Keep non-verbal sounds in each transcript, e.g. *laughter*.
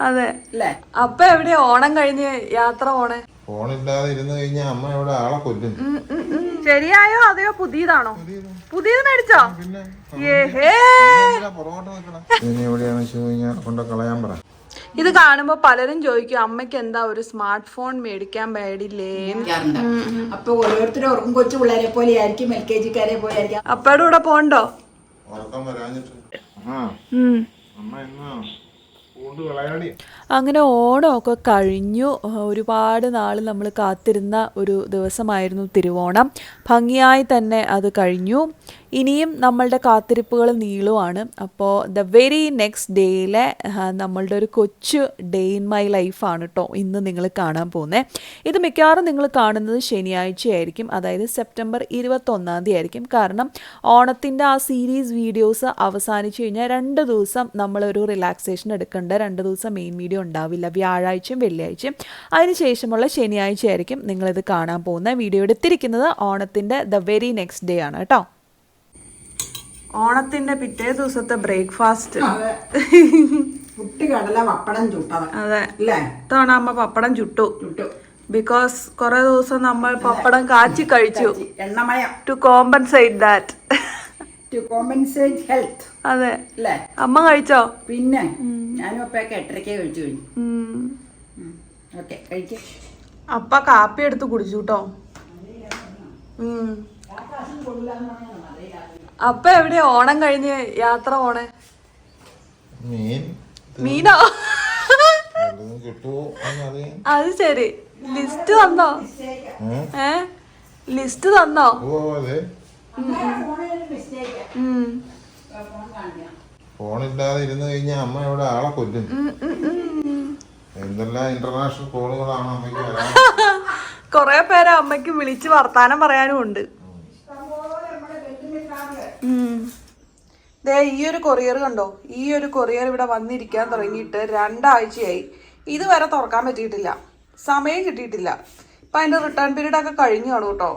അതെ. അപ്പൊ അപ്പ എവിടെയാ ഓണം കഴിഞ്ഞ് യാത്ര പോണേ? ഫോണില്ലാതെ ഇരുന്ന് കഴിഞ്ഞ അമ്മ ഇവിടെ ആളെ കൊല്ലും. ശരിയായോ? അതെയോ പുതിയതാണോ? പുതിയത്. മേടിച്ചോ? ഇത് കാണുമ്പോ പലരും ചോദിക്കും അമ്മയ്ക്ക് എന്താ ഒരു സ്മാർട്ട് ഫോൺ മേടിക്കാൻ പാടില്ലേ? അപ്പൊ ഓരോരുത്തരും ഉറക്കും കൊച്ചു പിള്ളേരെ പോലെ ആയിരിക്കും എൽ കെ ജിക്കാരെ പോലെ ആയിരിക്കും. അപ്പയുടെ കൂടെ പോണ്ടോ? ഉറക്കം വരാഞ്ഞിട്ട്. ആ അമ്മ എന്നാ കൊണ്ട് കളയാടി അങ്ങനെ ഓണമൊക്കെ കഴിഞ്ഞു. ഒരുപാട് നാൾ നമ്മൾ കാത്തിരുന്ന ഒരു ദിവസമായിരുന്നു തിരുവോണം. ഭംഗിയായി തന്നെ അത് കഴിഞ്ഞു. ഇനിയും നമ്മളുടെ കാത്തിരിപ്പുകൾ നീളുവാണ്. അപ്പോൾ ദ വെരി നെക്സ്റ്റ് ഡേയിലെ നമ്മളുടെ ഒരു കൊച്ചു ഡേ ഇൻ മൈ ലൈഫാണ് കേട്ടോ ഇന്ന് നിങ്ങൾ കാണാൻ പോകുന്നത് ഇത് മിക്കവാറും നിങ്ങൾ കാണുന്നത് ശനിയാഴ്ചയായിരിക്കും. അതായത് സെപ്റ്റംബർ ഇരുപത്തൊന്നാം തീയതി ആയിരിക്കും കാരണം ഓണത്തിന്റെ ആ സീരീസ് വീഡിയോസ് അവസാനിച്ചു കഴിഞ്ഞാൽ രണ്ട് ദിവസം നമ്മളൊരു റിലാക്സേഷൻ എടുക്കേണ്ട രണ്ട് ദിവസം മെയിൻ വീഡിയോ ഉണ്ടാവില്ല. വ്യാഴാഴ്ചയും വെള്ളിയാഴ്ചയും. അതിനുശേഷമുള്ള ശനിയാഴ്ച ആയിരിക്കും നിങ്ങളിത് കാണാൻ പോകുന്ന വീഡിയോ എടുത്തിരിക്കുന്നത് ഓണത്തിന്റെ ദ വെരി നെക്സ്റ്റ് ഡേ ആണ് കേട്ടോ. ഓണത്തിന്റെ പിറ്റേ ദിവസത്തെ ബ്രേക്ക്ഫാസ്റ്റ്. കടല പപ്പടം ചുട്ടത്. അതെ. ഇത്തവണ അമ്മ പപ്പടം ചുട്ടു. ചുട്ടു. ബിക്കോസ് കുറെ ദിവസം നമ്മൾ പപ്പടം കാച്ചി കഴിച്ചു. എണ്ണമയം. To compensate that to compensate health അതെ. അല്ലേ അമ്മ കഴിച്ചോ? പിന്നെ ഞാനും അപ്പൊക്കെ എട്ടരയ്ക്ക് കഴിച്ചു കഴിഞ്ഞു. ഓക്കെ കഴിക്കും. അപ്പ കാപ്പി എടുത്ത് കുടിച്ചു കേട്ടോ. അപ്പ എവിടെയാ ഓണം കഴിഞ്ഞ് യാത്ര പോണേ? മീൻ മീനോ? അത് ശരി. ലിസ്റ്റ് തന്നോ? ഏ? ലിസ്റ്റ് തന്നോ. ഫോണില്ലാതെ ഇരുന്ന് കഴിഞ്ഞാൽ അമ്മ ഇവിടെ ആളെ കൊല്ലും. എന്തെല്ലാം ഇന്റർനാഷണൽ കോളുകളാണ് അമ്മയ്ക്ക് വരാൻ. കൊറേ പേരെ അമ്മയ്ക്ക് വിളിച്ച് വർത്താനം പറയാനും ഉണ്ട്. ഉം. ദേ ഈ ഒരു കൊറിയർ കണ്ടോ? ഈ ഒരു കൊറിയർ ഇവിടെ വന്നിരിക്കാൻ തുടങ്ങിയിട്ട് രണ്ടാഴ്ചയായി. ഇതുവരെ തുറക്കാൻ പറ്റിയിട്ടില്ല. സമയം കിട്ടിയിട്ടില്ല. ഇപ്പൊ അതിന്റെ റിട്ടേൺ പീരീഡ് ഒക്കെ കഴിഞ്ഞു കാണും കേട്ടോ.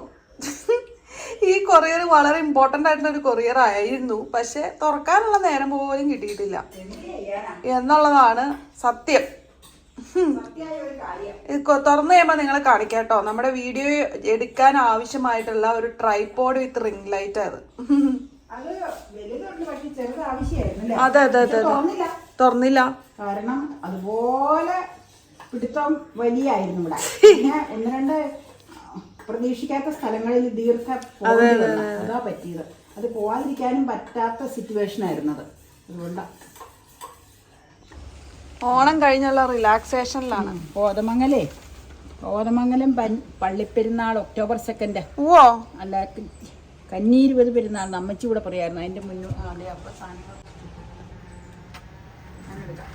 ഈ കൊറിയർ വളരെ ഇമ്പോർട്ടന്റ് ആയിട്ടുള്ള ഒരു കൊറിയർ ആയിരുന്നു. പക്ഷെ തുറക്കാനുള്ള നേരം പോലും കിട്ടിയിട്ടില്ല. എന്നുള്ളതാണ് സത്യം. തുറന്നു കഴിയുമ്പോൾ നിങ്ങളെ കാണിക്കാം കേട്ടോ. നമ്മുടെ വീഡിയോ എടുക്കാൻ ആവശ്യമായിട്ടുള്ള ഒരു ട്രൈപോഡ് വിത്ത് റിംഗ് ലൈറ്റ് അത് അത് അതെ അതെ തുറന്നില്ല. കാരണം അതുപോലെ പിടുത്തം വലിയായിരുന്നു ഇവിടെ. *laughs* ഒന്ന് രണ്ട് പ്രതീക്ഷിക്കാത്ത സ്ഥലങ്ങളിൽ ദീർഘ. അതാ പറ്റിയത്. അത് പോവാതിരിക്കാനും പറ്റാത്ത സിറ്റുവേഷൻ ആയിരുന്നു അത് അതുകൊണ്ടാ. ഓണം കഴിഞ്ഞുള്ള റിലാക്സേഷനിലാണ് കോതമംഗലേ കോതമംഗലം പൻ- പള്ളിപ്പെരുന്നാൾ ഒക്ടോബർ സെക്കൻഡ് ഓ അല്ല കന്നി കന്നീരുപത് പെരുന്നാൾ. അമ്മച്ചി കൂടെ പറയായിരുന്നു. അതിന്റെ മുന്നോ അതെ അപ്പൊ സാധനങ്ങൾ ഞാനെടുക്കാം.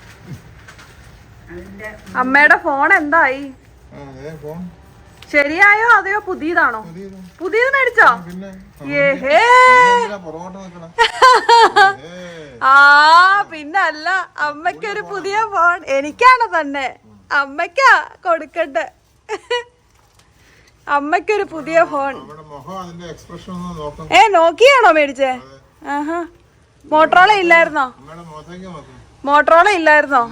അമ്മയുടെ ഫോൺ എന്തായി? ആ ഫോൺ ശരിയായോ അതെയോ പുതിയതാണോ? പുതിയത്. മേടിച്ചോ? *laughs* ആ പിന്നല്ല അമ്മയ്ക്കൊരു പുതിയ ഫോൺ. എനിക്കാണ് തന്നെ. അമ്മയ്ക്കാ കൊടുക്കട്ടെ *laughs* അമ്മയ്ക്കൊരു പുതിയ ഫോൺ. ഏ നോക്കിയാണോ മേടിച്ചേ? ആഹാ. മോട്ടറോള ഇല്ലായിരുന്നോ? മോട്ടറോള ഇല്ലായിരുന്നോ?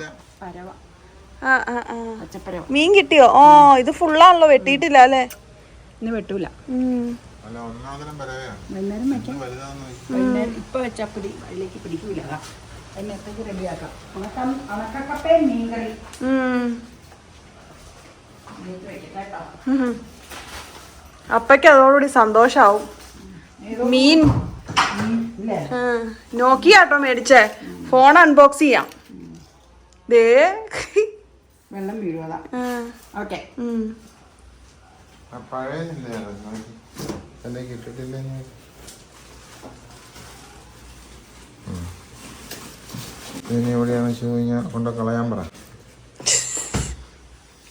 പരവ. മീൻ കിട്ടിയോ? ഓ ഇത് ഫുള്ളാണല്ലോ വെട്ടിയിട്ടില്ല അല്ലേ? ഇന്ന് വെട്ടൂല. അപ്പക്ക് ഇപ്പൊ വെച്ചാൽ പിടി. അതിലേക്ക് പിടിക്കൂല. റെഡിയാക്കാം ഉണക്കക്കപ്പയും മീൻകറി. അപ്പയ്ക്ക് അതോടുകൂടി സന്തോഷാവും. മീൻ. നോക്കിയാട്ടോ. മേടിച്ചേ. ഫോൺ അൺബോക്സ് ചെയ്യാം. ദേ. വെള്ളം വീഴും അതാ ഉം. ഓക്കെ അതിലേക്ക് ഇട്ടിട്ടില്ലേ ഇനി എവിടെയാണെന്ന് വെച്ച് കഴിഞ്ഞാൽ കൊണ്ട് കളയാൻ പറ?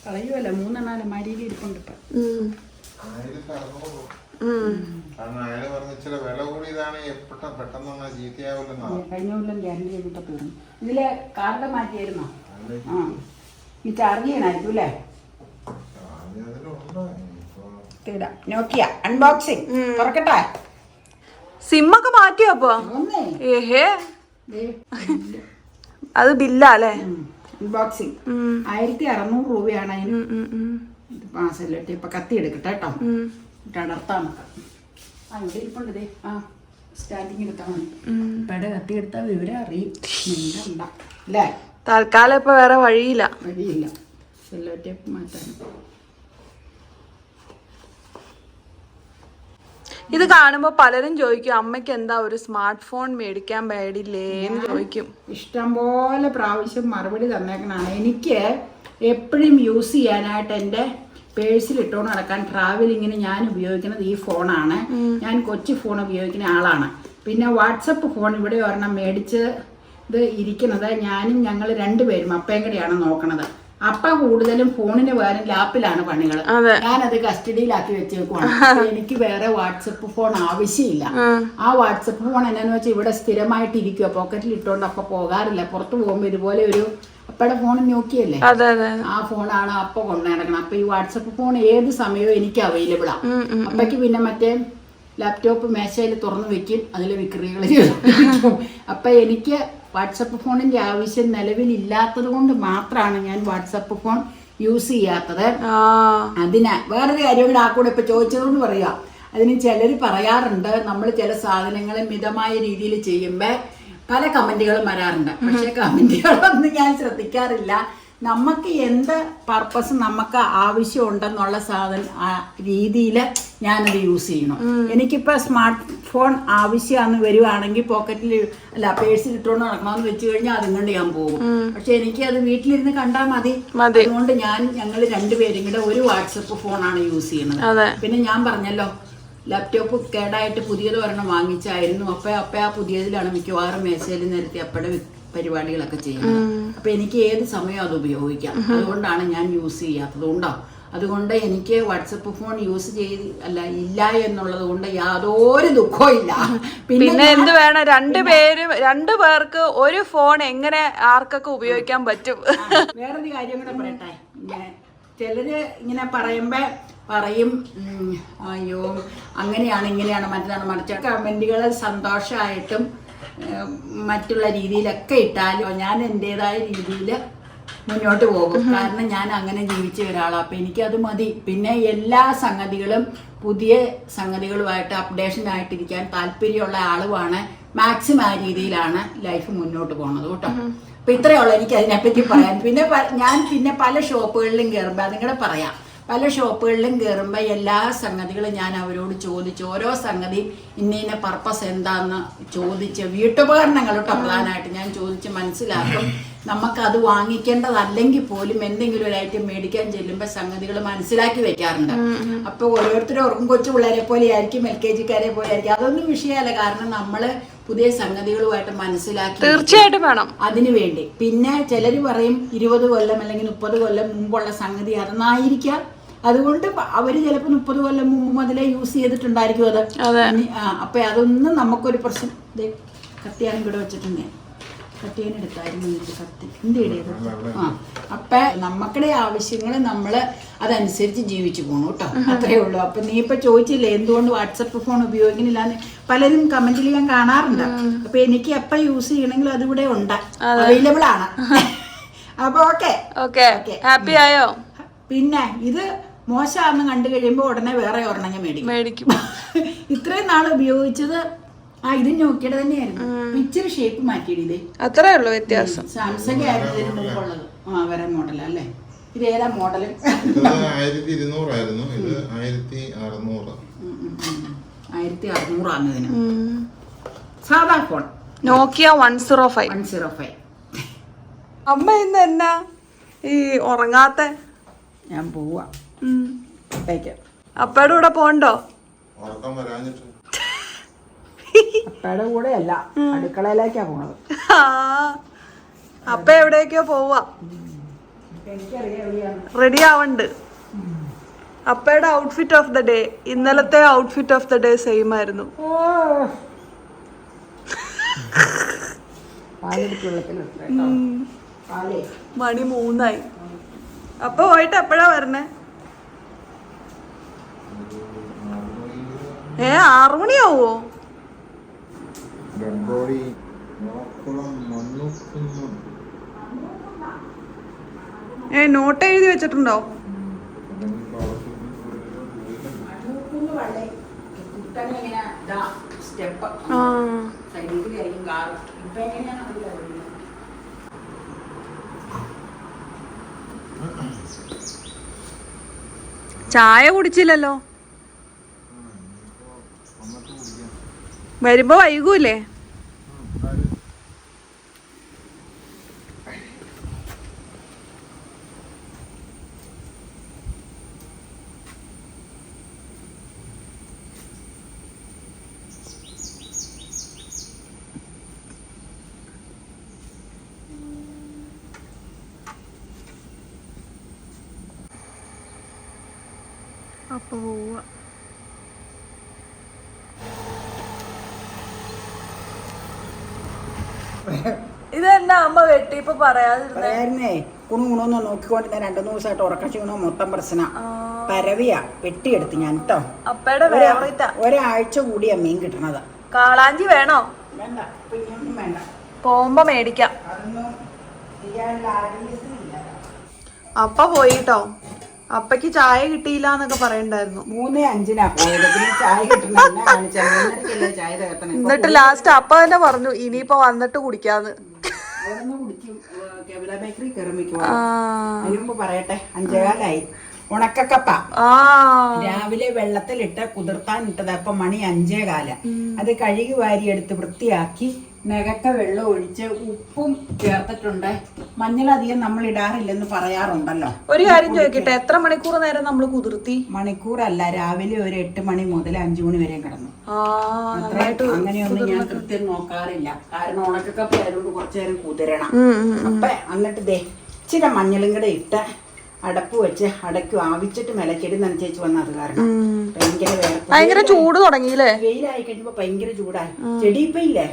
കളയുമല്ല മൂന്നെണ്ണാൽ. മരിയിൽ ഇരിപ്പുണ്ട് കഴിഞ്ഞ കൊല്ലം ഗ്യാരണ്ടി ചെയ്തിട്ട് തീർന്നു ഇതിലെ കാർഡ് മാറ്റിയായിരുന്നോ? ആ. ഈ ചാർജ് ചെയ്യണമായിരിക്കും അല്ലേ? ഇടാം. നോക്കിയ അൺബോക്സിങ് തുറക്കട്ടെ? സിമ്മൊക്കെ മാറ്റിയോ അപ്പൊ? ഏഹേ? അത് ബില്ലാ അല്ലേ അൺബോക്സിങ്. ആയിരത്തി അറുന്നൂറ് രൂപയാണ് അതിന്. ഇത് സെല്ലോട്ടി ഇപ്പൊ കത്തി എടുക്കട്ടെ കേട്ടോ എന്നിട്ട് അടർത്താം നമുക്ക് ആ ഇവിടെ ഇരിപ്പുണ്ട് ആ സ്റ്റാൻഡിങ് എടുത്താൽ മതി. ഇപ്പടെ കത്തി എടുത്താൽ വിവരം അറിയും. അല്ലേ? തൽക്കാലം ഇപ്പൊ വേറെ വഴിയില്ല. വഴിയില്ല. മാറ്റാൻ ഇത് കാണുമ്പോ പലരും ചോദിക്കും അമ്മയ്ക്ക് എന്താ ഒരു സ്മാർട്ട് ഫോൺ മേടിക്കാൻ പാടില്ലേ? എന്ന് ചോദിക്കും. ഇഷ്ടംപോലെ പ്രാവശ്യം മറുപടി തന്നേക്കണാണ്. എനിക്ക് എപ്പോഴും യൂസ് ചെയ്യാനായിട്ട് എന്റെ പേഴ്സിൽ ഇട്ടുകൊണ്ട് നടക്കാൻ ട്രാവലിങ്ങിന് ഞാൻ ഉപയോഗിക്കുന്നത് ഈ ഫോണാണ്. ഞാൻ കൊച്ചു ഫോൺ ഉപയോഗിക്കുന്ന ആളാണ്. പിന്നെ വാട്സപ്പ് ഫോൺ ഇവിടെ ഒരെണ്ണം മേടിച്ച് ഇത് ഇരിക്കുന്നത് ഞാനും ഞങ്ങൾ രണ്ടുപേരും അപ്പയും കൂടെയാണ് നോക്കണത്. അപ്പ കൂടുതലും ഫോണിന് പകരം ലാപ്പിലാണ് പണികൾ. ഞാനത് കസ്റ്റഡിയിലാക്കി വെച്ചേക്കുവാണ്. എനിക്ക് വേറെ വാട്സപ്പ് ഫോൺ ആവശ്യമില്ല. ആ. വാട്സപ്പ് ഫോൺ എന്നാന്ന് വെച്ചാൽ ഇവിടെ സ്ഥിരമായിട്ട് ഇരിക്കുക പോക്കറ്റിൽ ഇട്ടുകൊണ്ട് അപ്പൊ പോകാറില്ല. പുറത്ത് പോകുമ്പോ ഇതുപോലെ ഒരു അപ്പയുടെ ഫോൺ നോക്കിയല്ലേ? ആ ഫോണാണ് അപ്പ കൊണ്ടു നടക്കണം അപ്പൊ ഈ വാട്സപ്പ് ഫോൺ ഏത് സമയവും എനിക്ക് അവൈലബിൾ ആണ് അപ്പയ്ക്ക് പിന്നെ മറ്റേ ലാപ്ടോപ്പ് മേശയിൽ തുറന്നു വെക്കും. അതിൽ വിക്രികൾ ചെയ്യും അപ്പൊ എനിക്ക് വാട്സപ്പ് ഫോണിന്റെ ആവശ്യം നിലവിലില്ലാത്തത് കൊണ്ട് മാത്രമാണ് ഞാൻ വാട്സപ്പ് ഫോൺ യൂസ് ചെയ്യാത്തത്. അതിനാ വേറൊരു കാര്യം കൂടെ ആ കൂടെ ഇപ്പൊ ചോദിച്ചതുകൊണ്ട് പറയാ. അതിന് ചിലർ പറയാറുണ്ട് നമ്മൾ ചില സാധനങ്ങൾ മിതമായ രീതിയിൽ ചെയ്യുമ്പോൾ പല കമന്റുകളും വരാറുണ്ട്. പക്ഷെ കമന്റുകളൊന്നും ഞാൻ ശ്രദ്ധിക്കാറില്ല. നമുക്ക് എന്ത് പർപ്പസ് നമുക്ക് ആവശ്യമുണ്ടെന്നുള്ള സാധനം ആ രീതിയിൽ ഞാനത് യൂസ് ചെയ്യണം. എനിക്കിപ്പോൾ സ്മാർട്ട് ഫോൺ ആവശ്യമാണെന്ന് വരുവാണെങ്കിൽ പോക്കറ്റിൽ അല്ല പേഴ്സിൽ ഇട്ടുകൊണ്ട് നടക്കണമെന്ന് വെച്ച് കഴിഞ്ഞാൽ അതും കൊണ്ട് ഞാൻ പോകും. പക്ഷെ എനിക്ക് അത് വീട്ടിലിരുന്ന് കണ്ടാൽ മതി. അതുകൊണ്ട് ഞാൻ ഞങ്ങൾ രണ്ടുപേരും കൂടെ ഒരു വാട്സപ്പ് ഫോണാണ് യൂസ് ചെയ്യുന്നത്. പിന്നെ ഞാൻ പറഞ്ഞല്ലോ ലാപ്ടോപ്പ് കേടായിട്ട് പുതിയത് ഒരെണ്ണം വാങ്ങിച്ചായിരുന്നു. അപ്പം അപ്പം ആ പുതിയതിലാണ് മിക്കവാറും മെസ്സേജ് നിരത്തി അപ്പടെ വി- പരിപാടികളൊക്കെ ചെയ്യുന്നത്. അപ്പൊ എനിക്ക് ഏത് സമയം അത് ഉപയോഗിക്കാം? അതുകൊണ്ടാണ് ഞാൻ യൂസ് ചെയ്യാത്തത് കൊണ്ടോ? അതുകൊണ്ട് എനിക്ക് വാട്സപ്പ് ഫോൺ യൂസ് ചെയ്ത് അല്ല ഇല്ല എന്നുള്ളത് കൊണ്ട് യാതൊരു ദുഃഖവും ഇല്ല. പിന്നെ എന്ത് വേണം? രണ്ടു പേരും രണ്ടു പേർക്ക് ഒരു ഫോൺ എങ്ങനെ ആർക്കൊക്കെ ഉപയോഗിക്കാൻ പറ്റും? വേറൊരു കാര്യം കൂടെ പറയട്ടെ. ചിലര് ഇങ്ങനെ പറയുമ്പോ പറയും അയ്യോ അങ്ങനെയാണ് ഇങ്ങനെയാണ് മറ്റേതാണ്. മറിച്ച കമന്റുകൾ സന്തോഷമായിട്ടും മറ്റുള്ള രീതിയിലൊക്കെ ഇട്ടാലും ഞാൻ എന്റെതായ രീതിയിൽ മുന്നോട്ട് പോകും. കാരണം ഞാൻ അങ്ങനെ ജീവിച്ച ഒരാളാണ് അപ്പം എനിക്കത് മതി. പിന്നെ എല്ലാ സംഗതികളും പുതിയ സംഗതികളുമായിട്ട് അപ്ഡേഷൻ ആയിട്ടിരിക്കാൻ താല്പര്യമുള്ള ആളുമാണ് മാക്സിമം ആ രീതിയിലാണ് ലൈഫ് മുന്നോട്ട് പോകുന്നത് കേട്ടോ. അപ്പം ഇത്രയേ ഉള്ളൂ എനിക്ക് അതിനെപ്പറ്റി പറയാൻ. പിന്നെ ഞാൻ പിന്നെ പല ഷോപ്പുകളിലും കയറുമ്പോൾ അതും കൂടെ പറയാം. പല ഷോപ്പുകളിലും കയറുമ്പോൾ എല്ലാ സംഗതികളും ഞാൻ അവരോട് ചോദിച്ചു. ഓരോ സംഗതിയും ഇന്ന ഇന്ന പർപ്പസ് എന്താന്ന് ചോദിച്ച് വീട്ടുപകരണങ്ങൾ പ്രധാനമായിട്ട് ഞാൻ ചോദിച്ച് മനസ്സിലാക്കും. നമുക്ക് അത് വാങ്ങിക്കേണ്ടതല്ലെങ്കിൽ പോലും എന്തെങ്കിലും ഒരു ഐറ്റം മേടിക്കാൻ ചെല്ലുമ്പോൾ സംഗതികൾ മനസ്സിലാക്കി വെക്കാറുണ്ട്. അപ്പൊ ഓരോരുത്തരും ഉറക്കും കൊച്ചു പിള്ളേരെ പോലെ ആയിരിക്കും എൽ കെ ജിക്കാരെ പോലെ ആയിരിക്കും. അതൊന്നും വിഷയമല്ല. കാരണം നമ്മൾ പുതിയ സംഗതികളുമായിട്ട് മനസ്സിലാക്കി തീർച്ചയായിട്ടും വേണം. അതിനു വേണ്ടി. പിന്നെ ചിലർ പറയും ഇരുപത് കൊല്ലം അല്ലെങ്കിൽ മുപ്പത് കൊല്ലം മുമ്പുള്ള സംഗതി അതെന്നായിരിക്കാം. അതുകൊണ്ട് അവർ ചിലപ്പോ മുപ്പത് കൊല്ലം മുമ്പ് മുതലേ യൂസ് ചെയ്തിട്ടുണ്ടായിരിക്കും അത്. അപ്പൊ അതൊന്നും നമുക്കൊരു പ്രശ്നം കത്തിയാനും ഇവിടെ വെച്ചിട്ടുണ്ട്. കത്തിയാനെടുത്തായിരുന്നു ഇതിന്റെ കത്തി. ഇന്ത്യയുടെ ആ അപ്പൊ നമുക്കിടെ ആവശ്യങ്ങൾ നമ്മൾ അതനുസരിച്ച് ജീവിച്ചു പോകണം കേട്ടോ അത്രേ ഉള്ളൂ. അപ്പൊ നീ ഇപ്പൊ ചോദിച്ചില്ലേ എന്തുകൊണ്ട് വാട്സപ്പ് ഫോൺ ഉപയോഗിക്കുന്നില്ല പലരും കമന്റിൽ ഞാൻ കാണാറുണ്ട്. അപ്പൊ എനിക്ക് എപ്പ യൂസ് ചെയ്യണമെങ്കിൽ അതിവിടെ ഉണ്ട്. അവൈലബിൾ ആണ്. *laughs* അപ്പൊ ഓക്കെ ഓക്കെ ഹാപ്പി ആയോ? പിന്നെ ഇത് മോശമാണെന്ന് കണ്ടു കഴിയുമ്പോൾ ഉടനെ വേറെ ഒരെണ്ണം മേടിക്കും. മേടിക്കും. *laughs* ഇത്രയും നാൾ ഉപയോഗിച്ചത് ആ ഇത് നോക്കിയത് തന്നെയായിരുന്നു. ഇച്ചിരി ഷേപ്പ് മാറ്റിയിടില്ലേ അത്രേ ഉള്ളൂ വ്യത്യാസം. സാംസങ് ആയിരുന്നു ഇതിന് മുമ്പുള്ളത്. ആ വേറെ മോഡൽ അല്ലേ? ഇത് ഏതാ മോഡൽ ഇത് ആയിരത്തി ഇരുന്നൂറായിരുന്നു ഇത് ആയിരത്തി അറുന്നൂറ് ആയിരത്തി അറുന്നൂറാണ് ഇതിന്. സാധാ phone Nokia one zero five one zero five അമ്മ ഇന്ന് എന്നാ? ഈ ഉറങ്ങാത്ത? ഞാൻ പോവാ. അപ്പേക്ക് അപ്പയുടെ കൂടെ പോണ്ടോ? അപ്പയുടെ കൂടെ അല്ല അടുക്കളയിലേക്കാ പോണത്. ആ അപ്പ എവിടേക്കോ പോവാ. റെഡി ആവണ്ട്. അപ്പയുടെ ഔട്ട്ഫിറ്റ് ഓഫ് ദ ഡേ ഇന്നലത്തെ outfit of the day same ആയിരുന്നു. പാലേ. മണി മൂന്നായി. അപ്പൊ പോയിട്ട് എപ്പോഴാ വരണേ? ഏ ആറു മണിയാവോ ഏ നോട്ട് എഴുതി വെച്ചിട്ടുണ്ടോ? ചായ വള്ളി കുട്ടനെ ഇങ്ങനെ ഇതാ സ്റ്റെപ്പ് ആ സൈഡിൽ ആയിരിക്കും കാറ് ഇപ്പൊ എങ്ങനെയാണ് അറിയില്ല വഴിയിൽ. ചായ കുടിച്ചില്ലല്ലോ വന്നിട്ട് കുടിക്കാം വരുമ്പോ വൈകൂലേ അപ്പൊ പോവാ ഇതെന്നാ അമ്മ വെട്ടിയപ്പോ പറയാതിരുന്നേ. പറയായിരുന്നേ കുണു കുണുന്ന് നോക്കിക്കൊണ്ട് ഞാൻ രണ്ടു ദിവസമായിട്ട് ഉറക്കം ഉറക്കക്ഷീണോ മൊത്തം പ്രശ്ന. പരവിയാ. വെട്ടിയെടുത്ത് ഞാൻ കേട്ടോ അപ്പയുടെ ഒരാഴ്ച കൂടിയാ മീൻ കിട്ടണത്. കാളാഞ്ചി വേണോ? വേണ്ട. ഇപ്പൊ വേണ്ട. പോകുമ്പോ മേടിക്കാം. അപ്പ പോയിട്ടോ അപ്പക്ക് ചായ കിട്ടിയില്ല എന്നൊക്കെ പറയണ്ടായിരുന്നു. മൂന്നേ അഞ്ചിനാ പോയത്. പിന്നെ ചായ തകർത്തണേ? എന്നിട്ട് ലാസ്റ്റ് അപ്പ തന്നെ പറഞ്ഞു ഇനിയിപ്പോ വന്നിട്ട് കുടിക്കാന്ന്. കുടിക്കും. ഏഹ് ബേക്കറി കയറി മിക്കുവാ അതിന് മുമ്പ് പറയട്ടെ അഞ്ചേകാലായി. ഉണക്കക്കപ്പ. രാവിലെ വെള്ളത്തിലിട്ട് കുതിർത്താൻ ഇട്ടത് അപ്പൊ മണി അഞ്ചേ കാല അത് കഴുകി വാരി എടുത്ത് വൃത്തിയാക്കി നകക്ക വെള്ളം ഒഴിച്ച് ഉപ്പും ചേർത്തിട്ടുണ്ട്. മഞ്ഞളധികം നമ്മൾ ഇടാറില്ലെന്ന് പറയാറുണ്ടല്ലോ. ഒരു കാര്യം ചോദിക്കട്ടെ എത്ര മണിക്കൂർ നേരം നമ്മൾ കുതിർത്തി? മണിക്കൂറല്ല രാവിലെ ഒരു എട്ട് മണി മുതൽ അഞ്ചു മണി വരെ കിടന്നു. അങ്ങനെയൊന്നും ഞാൻ കൃത്യം നോക്കാറില്ല. കാരണം ഉണക്കൊക്കെ പോയതുകൊണ്ട് കുറച്ചു നേരം കുതിരണം. അപ്പൊ എന്നിട്ട് ദേ ഇച്ചിരി മഞ്ഞളും കൂടെ ഇട്ട് അടപ്പ് വെച്ച് അടയ്ക്കും. ആവിച്ചിട്ട് മെലച്ചെടി നനച്ചേച്ച് വന്ന അത് കാരണം. ഭയങ്കര ഭയങ്കര ചൂട് തുടങ്ങിയില്ലേ? വെയിലായി കഴിഞ്ഞപ്പോ ഭയങ്കര ചൂടായി. ചെടി ഇപ്പൊ ഇല്ലേ?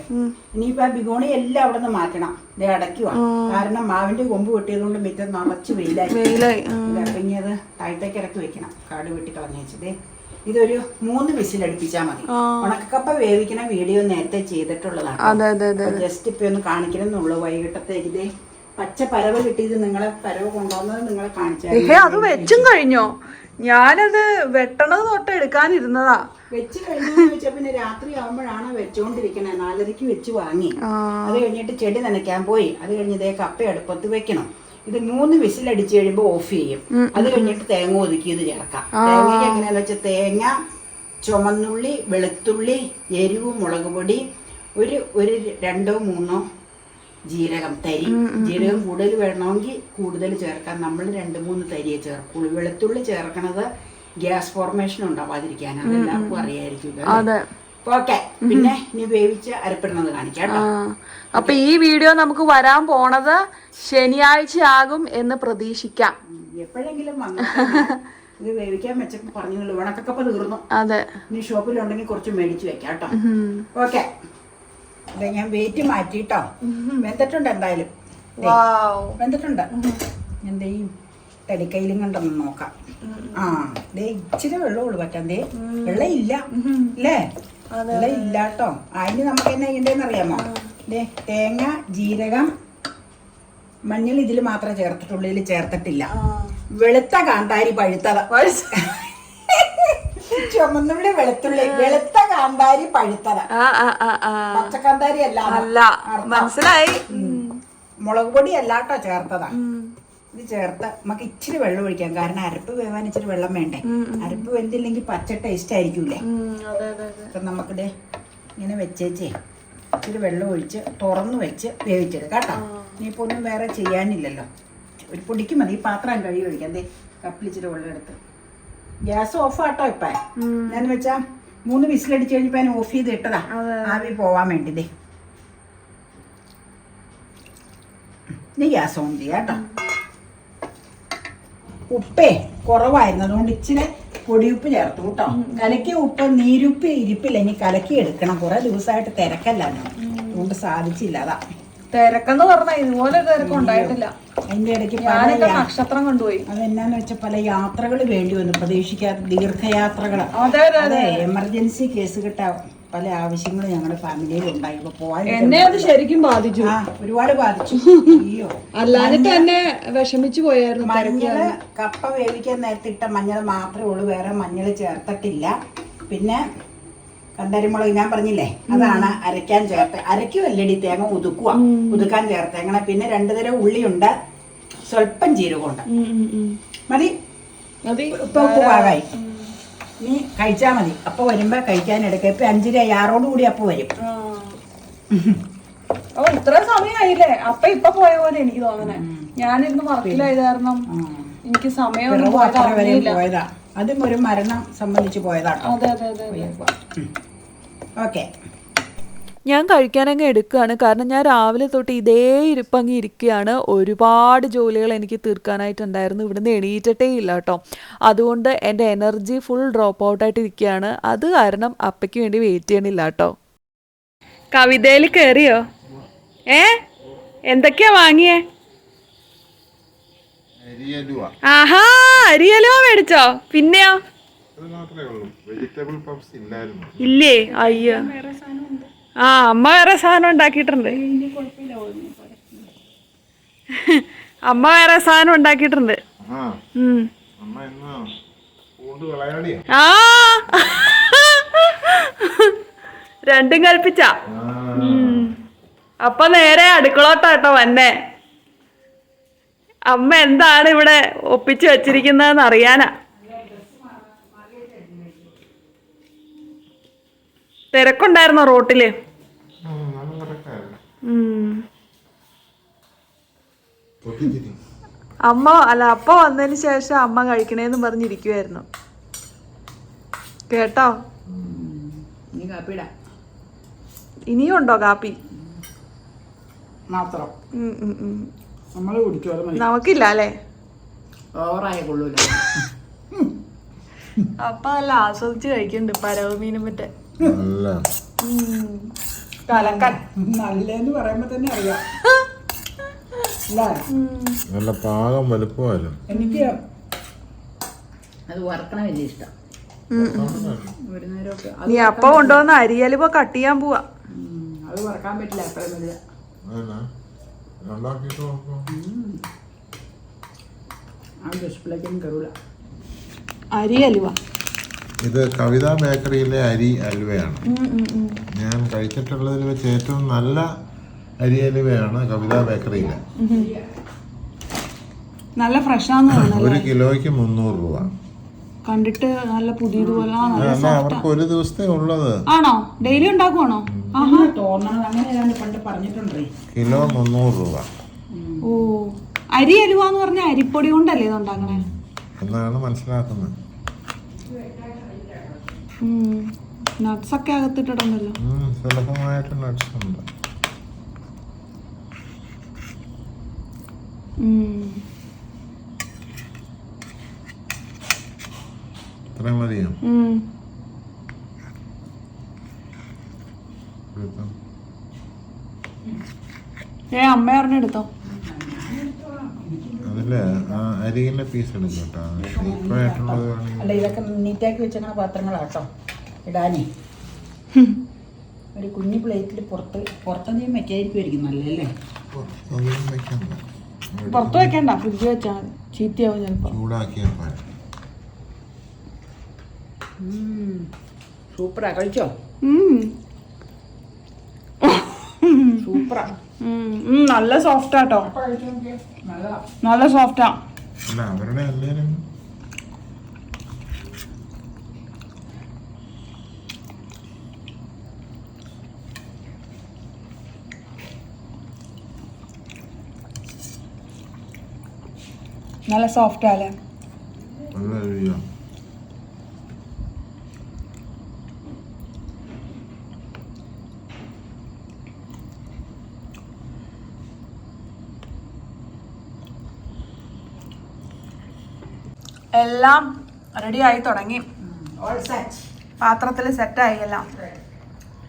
ഇനിയിപ്പോ ആ ബിഗോണി എല്ലാം അവിടെ നിന്ന് മാറ്റണം. ദേ അടയ്ക്കുവാ. കാരണം മാവിന്റെ കൊമ്പ് വെട്ടിയതുകൊണ്ട് മിറ്റം നിറച്ച് വെയിലായി. വെയിലായി. ഇനി അത് താഴത്തേക്ക് ഇറക്കി വെക്കണം. കാട് വെട്ടി കളഞ്ഞേച്ചതേ ഇതൊരു മൂന്ന് വിസിലടുപ്പിച്ചാൽ മതി. ഉണക്കക്കപ്പ വേവിക്കണ വീഡിയോ നേരത്തെ ചെയ്തിട്ടുള്ളതാണ്. ജസ്റ്റ് ഇപ്പൊ ഒന്ന് കാണിക്കണം എന്നുള്ളൂ വൈകിട്ടത്തേക്ക്. ഇതേ പച്ച പരവ് കിട്ടിയത് നിങ്ങളെ പരവ് കൊണ്ടുവന്നത് നിങ്ങളെ കാണിച്ചു അത് വെച്ചും കഴിഞ്ഞോ? ഞാനത് വെട്ടണത് തൊട്ട് എടുക്കാനിരുന്നതാ. വെച്ച് കഴിഞ്ഞു വെച്ചാൽ പിന്നെ രാത്രി ആവുമ്പോഴാണ് വെച്ചോണ്ടിരിക്കണേ. നാലരയ്ക്ക് വെച്ച് വാങ്ങി. അത് കഴിഞ്ഞിട്ട് ചെടി നനയ്ക്കാൻ പോയി. അത് കഴിഞ്ഞ് ഇതേ കപ്പ അടുപ്പത്ത് വെക്കണം. ഇത് മൂന്ന് വിസിലടിച്ച് കഴിയുമ്പോൾ ഓഫ് ചെയ്യും. അത് കഴിഞ്ഞിട്ട് തേങ്ങ ഒതുക്കിയത് ചേർക്കാം. തേങ്ങ എങ്ങനെയാന്ന് വെച്ചാൽ തേങ്ങ ചുമന്നുള്ളി വെളുത്തുള്ളി എരിവ് മുളക് പൊടി ഒരു ഒരു രണ്ടോ മൂന്നോ ജീരകം തരി. ജീരകം കൂടുതൽ വേണമെങ്കിൽ കൂടുതൽ ചേർക്കാം. നമ്മൾ രണ്ട് മൂന്ന് തരിയെ ചേർക്കുള്ളൂ. വെളുത്തുള്ളി ചേർക്കണത് ഗ്യാസ് ഫോർമേഷൻ ഉണ്ടാവാതിരിക്കാൻ. അതെല്ലാവർക്കും അറിയായിരിക്കും ഓക്കെ. പിന്നെ ഇനി വേവിച്ച് അരപ്പിടുന്നത് കാണിക്കാം അപ്പൊ ഈ വീഡിയോ നമുക്ക് വരാൻ പോണത് ശനിയാഴ്ച ആകും എന്ന് പ്രതീക്ഷിക്കാം. എപ്പോഴെങ്കിലും ഇത് വേവിക്കാൻ വെച്ചപ്പോ പറഞ്ഞു ഉണക്കക്കപ്പ തീർന്നു. അതെ. ഇനി ഷോപ്പിലുണ്ടെങ്കിൽ കുറച്ച് മേടിച്ചു വെക്കാം കേട്ടോ. ഓക്കെ. അതെ ഞാൻ വെയിറ്റ് മാറ്റിട്ടോ. വെന്തിട്ടുണ്ട് എന്തായാലും. വെന്തിട്ടുണ്ട്. എന്തേ ഈ തടിക്കയിലും കണ്ടൊന്ന് നോക്കാം. ആ ദേ ഇച്ചിരി വെള്ളമുള്ളു പറ്റാൻ ദേ വെള്ളം ഇല്ല അല്ലേ വെള്ളം ഇല്ല കേട്ടോ അതിന് നമുക്ക് എന്നാ ചെയ്യണ്ടേന്ന് അറിയാമോ? ദേ തേങ്ങ ജീരകം മഞ്ഞൾ ഇതിൽ മാത്രമേ ചേർത്തിട്ടുള്ളൂ. ഇതിൽ ചേർത്തിട്ടില്ല. വെളുത്ത കാന്താരി പഴുത്തത് ചുമന്നുള്ളി വെളുത്തുള്ളി. വെളുത്ത കാന്താരി പഴുത്തത്. പച്ചക്കാന്താരി അല്ല അല്ല മനസ്സിലായി. മുളക് പൊടി അല്ലാട്ടോ ചേർത്തതാ. ഇത് ചേർത്ത് നമുക്ക് ഇച്ചിരി വെള്ളം ഒഴിക്കാം. കാരണം അരപ്പ് വേവാൻ ഇച്ചിരി വെള്ളം വേണ്ടേ. അരപ്പ് വെന്തില്ലെങ്കിൽ പച്ച ടേസ്റ്റ് ആയിരിക്കൂലേ? അപ്പൊ അതെ അതെ അതെ. നമുക്കിത് ഇങ്ങനെ വെച്ചേച്ചേ ഇച്ചിരി വെള്ളം ഒഴിച്ച് തുറന്നു വെച്ച് വേവിച്ചെടുക്കാം കേട്ടോ. ഇനിയിപ്പോ ഒന്നും വേറെ ചെയ്യാനില്ലല്ലോ. ഒരു പൊടിക്ക് മതി. ഈ പാത്രം കഴുകി ഒഴിക്കാം. ദേ കപ്പിലിച്ചിരി വെള്ളം എടുത്ത്. ഗ്യാസ് ഓഫ് ആട്ടോ ഇപ്പ ഞാൻ വെച്ചാ മൂന്ന് വിസിലടിച്ച് കഴിഞ്ഞപ്പോ ഞാൻ ഓഫ് ചെയ്ത് ഇട്ടതാ. ആവി പോവാൻ വേണ്ടി നീ ഗ്യാസ് ഓൺ ചെയ്യാട്ടോ ഉപ്പേ കുറവായിരുന്നു അതുകൊണ്ട് ഇച്ചിരി പൊടിയുപ്പ് ചേർത്തു കേട്ടോ. കലക്കിയ ഉപ്പ് നീരുപ്പ് ഇരിപ്പില്ല. ഇനി കലക്കി എടുക്കണം. കുറെ ദിവസമായിട്ട് തിരക്കല്ല അതുകൊണ്ട് സാധിച്ചില്ല അതാ. തിരക്കെന്ന് പറഞ്ഞ ഇതുപോലെ തിരക്ക് ഉണ്ടായിട്ടില്ല. അതിന്റെ ഇടയ്ക്ക് ഞാനൊക്കെ നക്ഷത്രം കൊണ്ടുപോയി. അതെന്നാന്ന് വെച്ചാൽ പല യാത്രകൾ വേണ്ടി വന്നു. പ്രതീക്ഷിക്കാത്ത ദീർഘയാത്രകൾ അതെ അതെ എമർജൻസി കേസ് കിട്ടാ പല ആവശ്യങ്ങളും ഞങ്ങളുടെ ഫാമിലിയിൽ ഉണ്ടായി. ഇപ്പൊ പോവാൻ എന്നെ അത് ശരിക്കും ബാധിച്ചു. ആ ഒരുപാട് ബാധിച്ചു. *laughs* അയ്യോ. അല്ലാതെ തന്നെ വിഷമിച്ചു പോയായിരുന്നു മഞ്ഞൾ കപ്പ വേവിക്കാൻ നേരത്തെ ഇട്ട മഞ്ഞൾ മാത്രമേ ഉള്ളൂ. വേറെ മഞ്ഞൾ ചേർത്തിട്ടില്ല. പിന്നെ കന്തരിമുളക് ഞാൻ പറഞ്ഞില്ലേ? അതാണ് അരയ്ക്കാൻ ചേർത്ത് അരയ്ക്കുമല്ലടി തേങ്ങ ഉതുക്കുക ഉതുക്കാൻ ചേർത്തേക്കണം പിന്നെ രണ്ടു തരം ഉള്ളിയുണ്ട്. സ്വല്പം ജീരകമുണ്ട്. മതി. ഇപ്പൊ ഉപ്പ് പാകായി. നീ കഴിച്ചാ മതി. അപ്പൊ വരുമ്പോ കഴിക്കാൻ എടുക്ക. ഇപ്പൊ അഞ്ചര ആറോട് കൂടി അപ്പൊ വരും. ഓ ഇത്ര സമയമായില്ലേ അപ്പൊ ഇപ്പൊ പോയ പോലെ എനിക്ക് തോന്നണേ. ഞാനിരുന്ന് വർക്കിലായത് കാരണം എനിക്ക് സമയം അതും ഒരു മരണം സംബന്ധിച്ച് അതെ അതെ അതെ അതെ. ഓക്കെ ഞാൻ കഴിക്കാനങ്ങ് എടുക്കുകയാണ്. കാരണം ഞാൻ രാവിലെ തൊട്ട് ഇതേ ഇരിപ്പങ്ങി ഇരിക്കുകയാണ്. ഒരുപാട് ജോലികൾ എനിക്ക് തീർക്കാനായിട്ടുണ്ടായിരുന്നു. ഇവിടുന്ന് എണീറ്റിട്ടേ ഇല്ല കേട്ടോ. അതുകൊണ്ട് എന്റെ എനർജി ഫുൾ ഡ്രോപ്പ് ഔട്ടായിട്ട് ഇരിക്കുകയാണ്. അത് കാരണം അപ്പയ്ക്ക് വേണ്ടി വെയിറ്റ് ചെയ്യണില്ല കേട്ടോ. കവിതയിൽ കയറിയോ ഏ? എന്തൊക്കെയാ വാങ്ങിയേ? ആഹാ അരിയലുവ മേടിച്ചോ. പിന്നെയോ? അത് മാത്രമേ ഉള്ളൂ. വെജിറ്റബിൾ പപ്സ് ഇല്ലായിരുന്നു. ഇല്ലേ? അയ്യോ. ആ അമ്മ വേറെ സാധനം ഉണ്ടാക്കിയിട്ടുണ്ട്. അമ്മ വേറെ സാധനം ഉണ്ടാക്കിയിട്ടുണ്ട്. ആ. രണ്ടും കൽപ്പിച്ച. അപ്പൊ നേരെ അടുക്കളോട്ടാട്ടോ വന്നേ. അമ്മ എന്താണ് ഇവിടെ ഒപ്പിച്ചു വെച്ചിരിക്കുന്നതെന്ന് അറിയാനാ. തിരക്കുണ്ടായിരുന്നോ റോട്ടിൽ? അമ്മ അല്ല അപ്പ വന്നതിന് ശേഷം അമ്മ കഴിക്കണേന്ന് പറഞ്ഞിരിക്കുവായിരുന്നു കേട്ടോ? ഇനിയും ഉണ്ടോ കാപ്പി? മാത്രം. നമുക്കില്ല അല്ലേ? ഓവറായ കൊള്ളൂല. അപ്പ നല്ല ആസ്വദിച്ച് കഴിക്കണ്ട് പരവ് മീനും മറ്റേ. നല്ല. കലക്കൻ നല്ലതെന്ന് പറയുമ്പോ തന്നെ അറിയാം. അല്ല? നല്ല പാകം വലുപ്പമായാലും. എനിക്ക് അത് വറക്കണ വലിയ ഇഷ്ടം. ഒരു നേരമൊക്കെ അത് നീ അപ്പ കൊണ്ടുവന്ന അരിയലിപ്പോ കട്ട് ചെയ്യാൻ പോവാ. അത് വറക്കാൻ പറ്റില്ല അത്രയും വലിയ. അരി അലുവ ഇത് കവിതാ ബേക്കറിയിലെ അരി അലുവയാണ്. ഞാൻ കഴിച്ചിട്ടുള്ളതിൽ വെച്ച് ഏറ്റവും നല്ല അരി അലുവയാണ് കവിത ബേക്കറിയിലെ. നല്ല ഫ്രഷാന്ന് തോന്നുന്നു ഒരു കിലോയ്ക്ക് മുന്നൂറ് രൂപ. കണ്ടിട്ട് നല്ല പുതിയതുപോലെ അവർക്ക് ഒരു ദിവസത്തെ ഉള്ളത്. ആണോ? ഡെയിലി ഉണ്ടാക്കുവാണോ? കിലോ മുന്നൂറ് രൂപ. ഓ. അരി അലുവ എന്ന് പറഞ്ഞ അരിപ്പൊടി കൊണ്ടല്ലേ ഇത് ഉണ്ടാക്കണേ? എന്നാണ് മനസ്സിലാക്കുന്നത്. നട്ട്സ് ഒക്കെ അകത്തിട്ടുണ്ടല്ലോ ഉം, സുലഭമായിട്ട് nuts ഉണ്ട്. ഇത്രയും മതിയോ? എടുത്തോ. ഏ അമ്മ പറഞ്ഞെടുത്തോ അതിൽ ആ അരികിന്റെ പീസ് എടുക്കും കേട്ടോ. ഷേപ്പായിട്ടുള്ളത് അല്ല ഇതൊക്കെ നീറ്റാക്കി വെച്ചേക്കണ പാത്രങ്ങളാട്ടോ. ഇടാനേ. ഒരു കുഞ്ഞു പ്ലേറ്റിൽ പുറത്ത് പുറത്തെന്തെങ്കിലും വെക്കായിരിക്കുമായിരിക്കും നല്ലല്ലേ അതൊന്നും വെക്കണ്ട പുറത്ത് വെക്കണ്ട ഫ്രിഡ്ജ് വെച്ചാൽ ചീത്തയാവും ചിലപ്പോ. ചൂടാക്കിയാൽ പോരെ. സൂപ്പറാ. കഴിച്ചോ. സൂപ്പറാ. നല്ല സോഫ്റ്റ് ആട്ടോ. നല്ല സോഫ്റ്റാ അവരുടെ നല്ല സോഫ്റ്റ് അല്ലേ? എല്ലാം റെഡി ആയി തുടങ്ങി. ഓൾ സെറ്റ് പാത്രത്തിൽ സെറ്റായി എല്ലാം.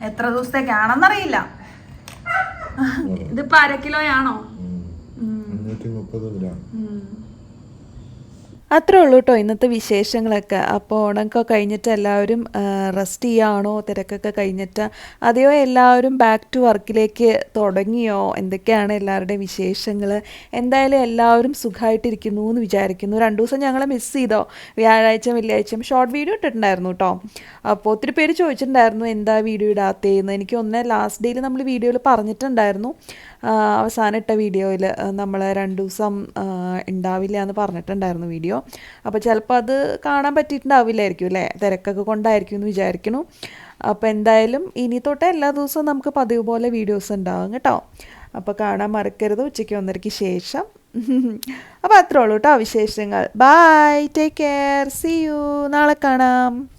എത്ര ദിവസത്തേക്കാണെന്നറിയില്ല. ഇതിപ്പോ അര കിലോയാണോ? അത്രേ ഉള്ളൂ കേട്ടോ ഇന്നത്തെ വിശേഷങ്ങളൊക്കെ. അപ്പോൾ ഓണമൊക്കെ കഴിഞ്ഞിട്ട് എല്ലാവരും റെസ്റ്റ് ചെയ്യുകയാണോ തിരക്കൊക്കെ കഴിഞ്ഞിട്ട് അതെയോ എല്ലാവരും ബാക്ക് ടു വർക്കിലേക്ക് തുടങ്ങിയോ? എന്തൊക്കെയാണ് എല്ലാവരുടെയും വിശേഷങ്ങൾ എന്തായാലും എല്ലാവരും സുഖമായിട്ടിരിക്കുന്നു എന്ന് വിചാരിക്കുന്നു. രണ്ടു ദിവസം ഞങ്ങൾ മിസ് ചെയ്തോ? വ്യാഴാഴ്ച വെള്ളിയാഴ്ചയും ഷോർട്ട് വീഡിയോ ഇട്ടിട്ടുണ്ടായിരുന്നു കേട്ടോ അപ്പോൾ ഒത്തിരി പേര് ചോദിച്ചിട്ടുണ്ടായിരുന്നു എന്താ വീഡിയോ ഇടാത്തേന്ന്? എനിക്ക് ഒന്ന് ലാസ്റ്റ് ഡേയിൽ നമ്മൾ വീഡിയോയിൽ പറഞ്ഞിട്ടുണ്ടായിരുന്നു. അവസാനിട്ട വീഡിയോയിൽ നമ്മൾ രണ്ട് ദിവസം ഉണ്ടാവില്ല എന്ന് പറഞ്ഞിട്ടുണ്ടായിരുന്നു വീഡിയോ അപ്പോൾ ചിലപ്പോൾ അത് കാണാൻ പറ്റിയിട്ടുണ്ടാവില്ലായിരിക്കും അല്ലേ? തിരക്കൊക്കെ കൊണ്ടായിരിക്കും എന്ന് വിചാരിക്കുന്നു അപ്പോൾ എന്തായാലും ഇനി തൊട്ട് എല്ലാ ദിവസവും നമുക്ക് പതിവ് പോലെ വീഡിയോസ് ഉണ്ടാവും കേട്ടോ. അപ്പോൾ കാണാൻ മറക്കരുത്. ഉച്ചയ്ക്ക് ഒന്നരയ്ക്ക് ശേഷം. അപ്പോൾ അത്രേ ഉള്ളൂ കേട്ടോ വിശേഷങ്ങൾ. Bye take care see you നാളെ കാണാം.